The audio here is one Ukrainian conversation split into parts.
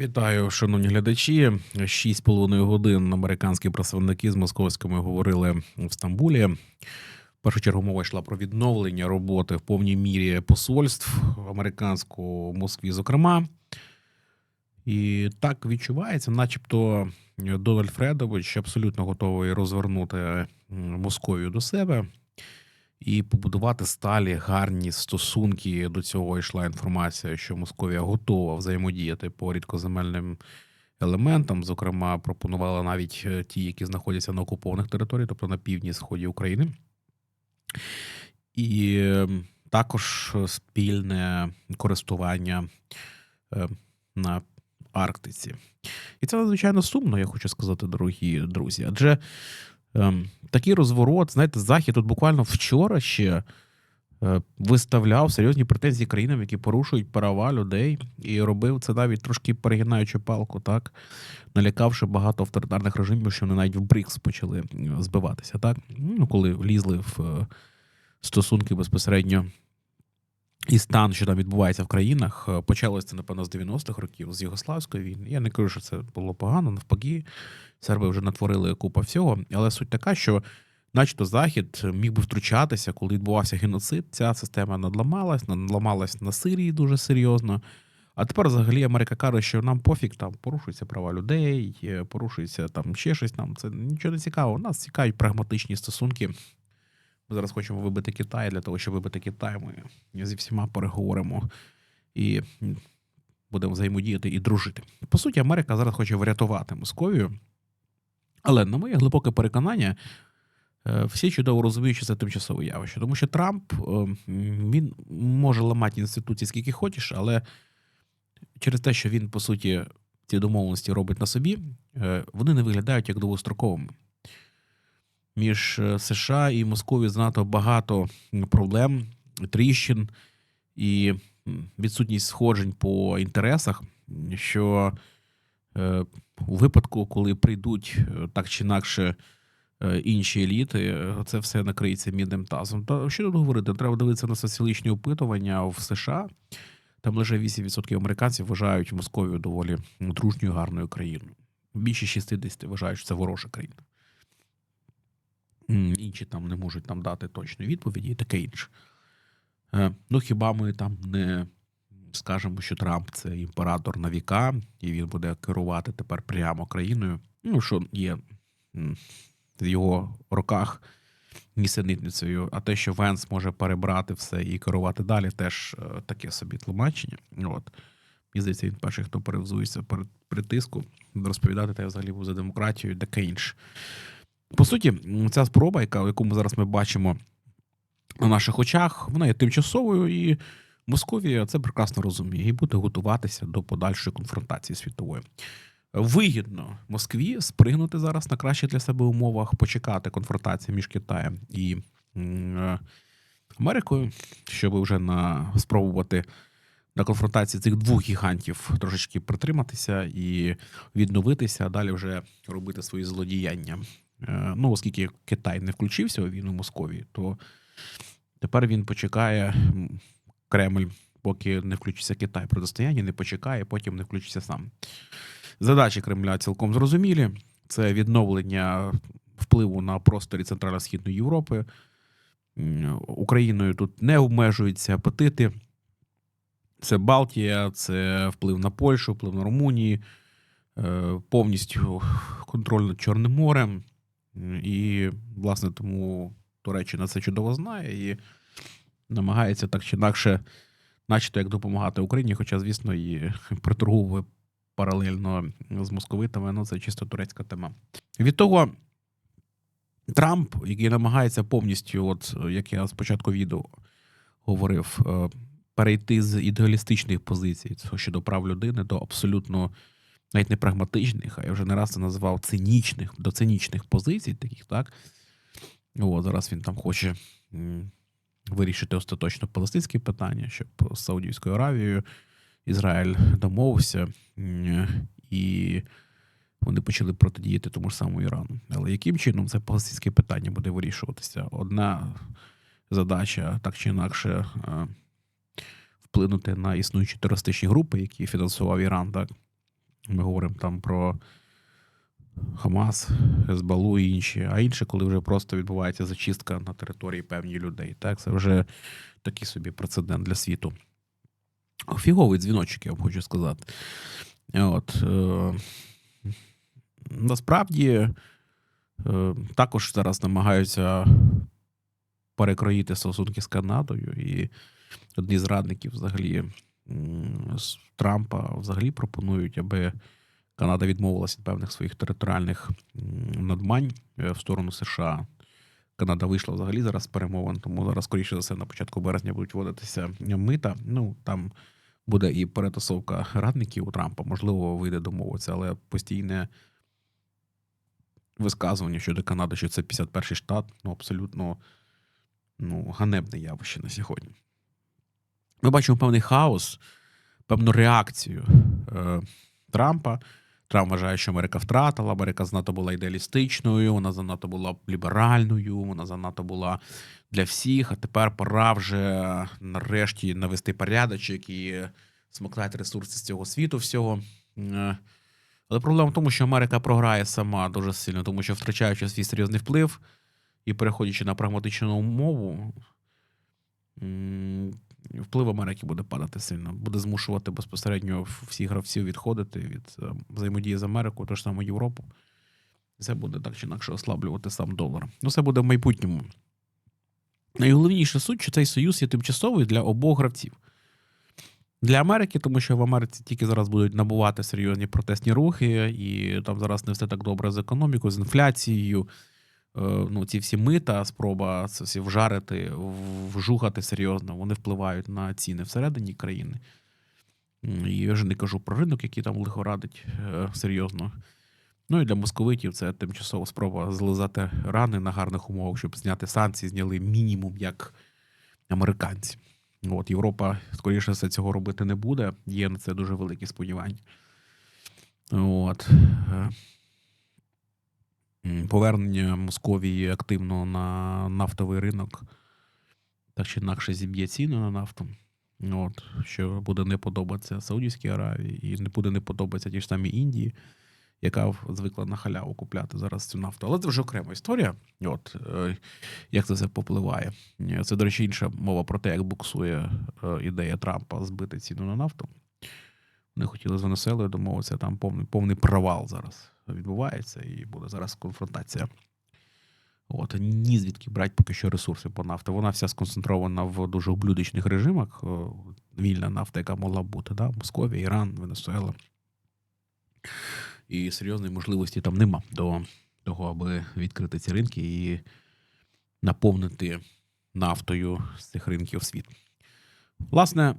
Вітаю, шановні глядачі. Шість половиною годин американські представники з московськими говорили в Стамбулі. В першу чергу мова йшла про відновлення роботи в повній мірі посольств американського в Москві, зокрема. І так відчувається, начебто Дональд Фредович абсолютно готовий розвернути Московію до себе і побудувати сталі гарні стосунки. До цього йшла інформація, що Московія готова взаємодіяти по рідкоземельним елементам. Зокрема, пропонувала навіть е, ті, які знаходяться на окупованих територіях, тобто на півдні сході України. І е, також спільне користування е, на Арктиці. І це надзвичайно сумно, я хочу сказати, дорогі друзі. Адже ем, такий розворот, знаєте, Захід тут буквально вчора ще е, виставляв серйозні претензії країнам, які порушують права людей, і робив це навіть трошки перегинаючи палку, так налякавши багато авторитарних режимів, що вони навіть в БРІКС почали збиватися, так ну коли влізли в е, стосунки безпосередньо. І стан, що там відбувається в країнах, е, почалося напевно, з 90-х років, з Югославської війни. Я не кажу, що це було погано, навпаки, серби вже натворили купа всього. Але суть така, що, начебто, Захід міг би втручатися, коли відбувався геноцид. Ця система надламалась, надламалась на Сирії дуже серйозно. А тепер взагалі Америка каже, що нам пофіг, там порушуються права людей, е, порушується там ще щось. Нам це нічого не цікаво. Нас цікаві прагматичні стосунки. Ми зараз хочемо вибити Китай. Для того, щоб вибити Китай, ми зі всіма переговоримо і будемо взаємодіяти і дружити. По суті, Америка зараз хоче врятувати Московію. Але на моє глибоке переконання, е, всі чудово розуміють, що це тимчасове явище. Тому що Трамп е, він може ламати інституції скільки хочеш, але через те, що він, по суті, ці домовленості робить на собі, е, вони не виглядають як довгостроковими між е, США і Московією занадто багато проблем, тріщин і відсутність сходжень по інтересах, що е, у випадку, коли прийдуть е, так чи інакше інші еліти, це все накриється мідним тазом. Та що тут говорити? Треба дивитися на соціологічні опитування в США. Там лише 8% американців вважають Московію доволі дружньою, гарною країною. Більше 60 вважають, що це ворожа країна. Інші там не можуть там дати точної відповіді і таке інше. Е, Ну, хіба ми там не скажемо, що Трамп це імператор на віка, і він буде керувати тепер прямо країною. Ну, що є в його руках нісенітницею, а те, що Венс може перебрати все і керувати далі, теж е, таке собі тлумачення. От. Мені здається, він перший, хто перевзується перед притиску, розповідати я взагалі за демократію, таке інше. По суті, ця спроба, яка, яку ми зараз ми бачимо на наших очах, вона є тимчасовою, і Московія це прекрасно розуміє і буде готуватися до подальшої конфронтації світової. Вигідно Москві спригнути зараз на кращих для себе умовах, почекати конфронтації між Китаєм і е, Америкою, щоб вже на спробувати на конфронтації цих двох гігантів трошечки притриматися і відновитися, а далі вже робити свої злодіяння. Е, Ну, оскільки Китай не включився у війну Московії, то тепер він почекає Кремль, поки не включиться Китай протистояння, не почекає, потім не включиться сам. Задачі Кремля цілком зрозумілі: це відновлення впливу на просторі Центрально-Східної Європи. Україною тут не обмежуються апетити. Це Балтія, це вплив на Польщу, вплив на Румунію, е, повністю контроль над Чорним морем. І, власне, тому Туреччина це чудово знає і намагається так чи інакше, начебто, як допомагати Україні, хоча, звісно, і приторговує паралельно з московитами, ну це чисто турецька тема. Від того, Трамп, який намагається повністю, от як я спочатку відео говорив, е, перейти з ідеалістичних позицій щодо прав людини до абсолютно навіть не прагматичних, а я вже не раз це називав цинічних, до цинічних позицій, таких, так. О, зараз він там хоче вирішити остаточно палестинське питання, щоб з Саудівською Аравією Ізраїль домовився, і вони почали протидіяти тому ж самому Ірану. Але яким чином це палестинське питання буде вирішуватися? Одна задача так чи інакше е, вплинути на існуючі терористичні групи, які фінансував Іран, так Ми говоримо там про Хамас, Хезбалу і інші, а інше, коли вже просто відбувається зачистка на території певні людей. Так, це вже такий собі прецедент для світу. Фіговий дзвіночок, я вам хочу сказати. От, е, насправді е, також зараз намагаються перекроїти стосунки з Канадою, і одні з радників взагалі Трампа взагалі пропонують, аби Канада відмовилася від певних своїх територіальних надмань е, в сторону США. Канада вийшла взагалі зараз з перемовин, тому зараз, скоріше за все, на початку березня будуть вводитися мита. Ну там буде і перетасовка радників у Трампа, можливо, вийде домовитися, але постійне висказування щодо Канади, що це 51-й штат, ну абсолютно ну, ганебне явище на сьогодні. Ми бачимо певний хаос, певну реакцію е, Трампа. Трамп вважає, що Америка втратила, Америка занадто була ідеалістичною, вона занадто була ліберальною, вона занадто була для всіх. А тепер пора вже нарешті навести порядочок і смоктати ресурси з цього світу всього. Е, Але проблема в тому, що Америка програє сама дуже сильно, тому що втрачаючи свій серйозний вплив і переходячи на прагматичну умову, м, вплив Америки буде падати сильно, буде змушувати безпосередньо всіх гравців відходити від е, взаємодії з Америкою, тож саме Європу. Це буде так чи інакше ослаблювати сам долар. Ну, це буде в майбутньому. Найголовніша суть, що цей союз є тимчасовий для обох гравців. Для Америки, тому що в Америці тільки зараз будуть набувати серйозні протестні рухи, і там зараз не все так добре з економікою, з інфляцією. Е, Ну, ці всі мита, спроба це всі вжарити, вжухати серйозно, вони впливають на ціни всередині країни. І я вже не кажу про ринок, який там лихорадить е, серйозно. Ну і для московитів це тимчасова спроба злизати рани на гарних умовах, щоб зняти санкції, зняли мінімум як американці. От Європа, скоріше все, цього робити не буде. Є на це дуже великі сподівання. От. Повернення Московії активно на нафтовий ринок, так чи інакше зіб'є ціну на нафту. От, що буде не подобатися Саудівській Аравії, і не буде не подобатися тій ж самій Індії, яка звикла на халяву купляти зараз цю нафту. Але це вже окрема історія. От е, як це все попливає. Це, до речі, інша мова про те, як буксує е, ідея Трампа збити ціну на нафту. Вони хотіли з Венесуелою домовитися, там повний, повний провал зараз відбувається, і буде зараз конфронтація. От, ні звідки брати поки що ресурси по нафті. Вона вся сконцентрована в дуже ублюдочних режимах. Вільна нафта, яка могла б бути, да? Московія, Іран, Венесуела. І серйозної можливості там нема до того, аби відкрити ці ринки і наповнити нафтою з цих ринків світ. Власне,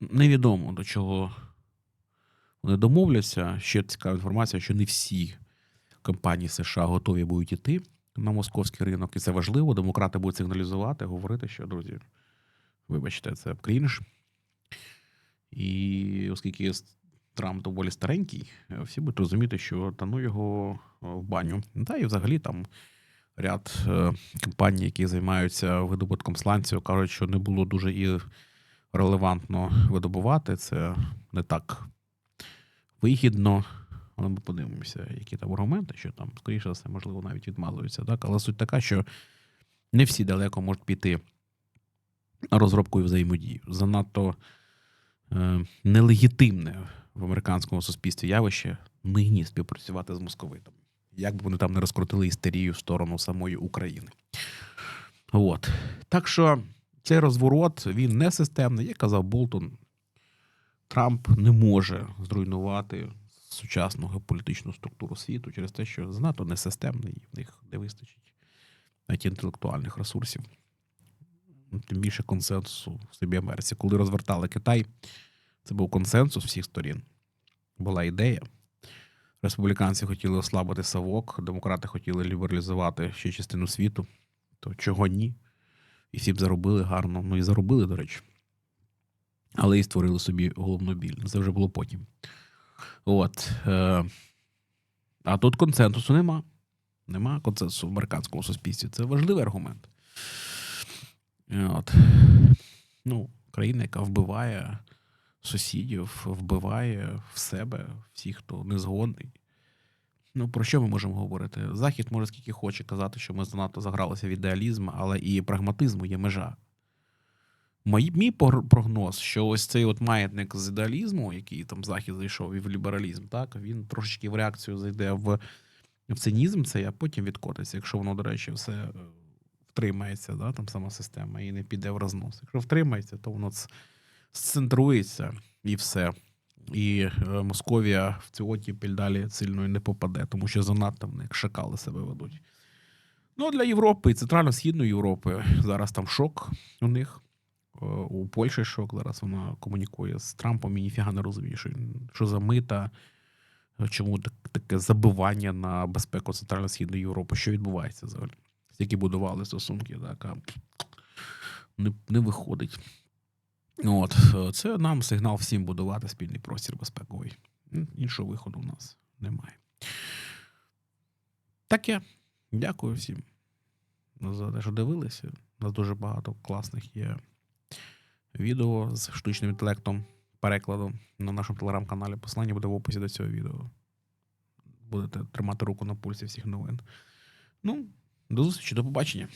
невідомо до чого вони домовляться. Ще цікава інформація, що не всі компанії США готові будуть іти на московський ринок, і це важливо. Демократи будуть сигналізувати, говорити, що друзі, вибачте, це крінж. І оскільки Трамп доволі старенький, е, всі будуть розуміти, що та ну його е, в баню. Та і взагалі там ряд е, компаній, які займаються видобутком сланців, кажуть, що не було дуже і релевантно видобувати. Це не так вигідно. Але ми подивимося, які там аргументи, що там, скоріше за все, можливо, навіть відмазуються. Так? Але суть така, що не всі далеко можуть піти і взаємодію. Занадто е, нелегітимне в американському суспільстві явище нині співпрацювати з московитом. Як би вони там не розкрутили істерію в сторону самої України. От. Так що цей розворот він не системний, як казав Болтон. Трамп не може зруйнувати сучасну геополітичну структуру світу через те, що занадто несистемний, і в них не вистачить навіть інтелектуальних ресурсів. Тим більше консенсусу в собі Америці. Коли розвертали Китай, це був консенсус всіх сторін. Була ідея. Республіканці хотіли ослабити Савок, демократи хотіли лібералізувати ще частину світу. То чого ні? І всі б заробили гарно. Ну і заробили, до речі. Але і створили собі головну біль. Це вже було потім. От. Е, а тут консенсусу нема. Нема консенсусу в американському суспільстві. Це важливий аргумент. От. Ну, країна, яка вбиває сусідів, вбиває в себе всіх, хто не згодний. Ну, про що ми можемо говорити? Захід може скільки хоче казати, що ми занадто загралися в ідеалізм, але і прагматизму є межа. Мій, мій прогноз, що ось цей от маятник з ідеалізму, який там захід зайшов і в лібералізм, так він трошечки в реакцію зайде в, в цинізм, цей, а потім відкотиться, якщо воно, до речі, все е, втримається, да, там сама система, і не піде в рознос. Якщо втримається, то воно сцентрується і все. І е, Московія в цю оттіпель далі сильно не попаде, тому що занадто в них шакали себе ведуть. Ну, для Європи і Центрально-Східної Європи зараз там шок у них. У Польщі шок. Зараз вона комунікує з Трампом і ніфіга не розуміє, що, що за мита, чому так, таке забивання на безпеку Центрально-Східної Європи. Що відбувається взагалі? Які будували стосунки, так, а не, не виходить. От, це нам сигнал всім будувати спільний простір безпековий. Іншого виходу в нас немає. Таке. Дякую всім за те, що дивилися. У нас дуже багато класних є відео з штучним інтелектом, перекладом на нашому телеграм-каналі. Посилання буде в описі до цього відео. Будете тримати руку на пульсі всіх новин. Ну, до зустрічі, до побачення.